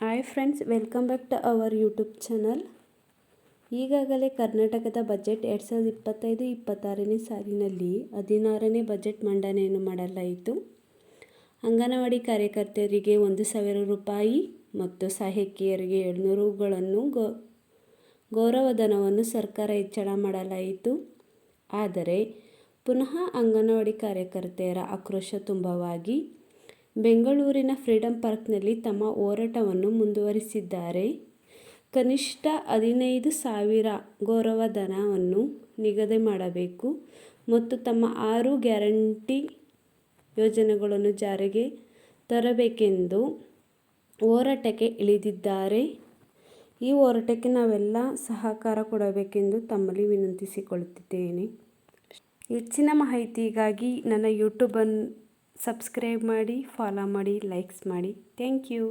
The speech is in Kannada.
Hi friends welcome back to our YouTube channel ಈಗಾಗಲೇ ಕರ್ನಾಟಕದ ಬಜೆಟ್ ಎರಡು ಸಾವಿರದ ಇಪ್ಪತ್ತೈದು, ಇಪ್ಪತ್ತಾರನೇ ಸಾಲಿನಲ್ಲಿ ಹದಿನಾರನೇ ಬಜೆಟ್ ಮಂಡನೆಯನ್ನು ಮಾಡಲಾಯಿತು. ಅಂಗನವಾಡಿ ಕಾರ್ಯಕರ್ತೆಯರಿಗೆ ಒಂದು ಸಾವಿರ ರೂಪಾಯಿ ಮತ್ತು ಸಹಾಯಕಿಯರಿಗೆ ಏಳ್ನೂರುಗಳನ್ನು ಗೌ, ಗೌರವಧನವನ್ನು ಸರ್ಕಾರ ಹೆಚ್ಚಳ ಮಾಡಲಾಯಿತು. ಆದರೆ ಪುನಃ ಅಂಗನವಾಡಿ ಕಾರ್ಯಕರ್ತೆಯರ ಆಕ್ರೋಶ ತುಂಬವಾಗಿ ಬೆಂಗಳೂರಿನ ಫ್ರೀಡಂ ಪಾರ್ಕ್ನಲ್ಲಿ ತಮ್ಮ ಹೋರಾಟವನ್ನು ಮುಂದುವರಿಸಿದ್ದಾರೆ. ಕನಿಷ್ಠ ಹದಿನೈದು ಸಾವಿರ ಗೌರವಧನವನ್ನು ನಿಗದಿ ಮಾಡಬೇಕು ಮತ್ತು ತಮ್ಮ ಆರು ಗ್ಯಾರಂಟಿ ಯೋಜನೆಗಳನ್ನು ಜಾರಿಗೆ ತರಬೇಕೆಂದು ಹೋರಾಟಕ್ಕೆ ಇಳಿದಿದ್ದಾರೆ. ಈ ಹೋರಾಟಕ್ಕೆ ನಾವೆಲ್ಲ ಸಹಕಾರ ಕೊಡಬೇಕೆಂದು ತಮ್ಮಲ್ಲಿ ವಿನಂತಿಸಿಕೊಳ್ಳುತ್ತಿದ್ದೇನೆ. ಹೆಚ್ಚಿನ ಮಾಹಿತಿಗಾಗಿ ನನ್ನ ಯೂಟ್ಯೂಬನ್ನು ಸಬ್ಸ್ಕ್ರೈಬ್ ಮಾಡಿ ಫಾಲೋ ಮಾಡಿ ಲೈಕ್ಸ್ ಮಾಡಿ. Thank you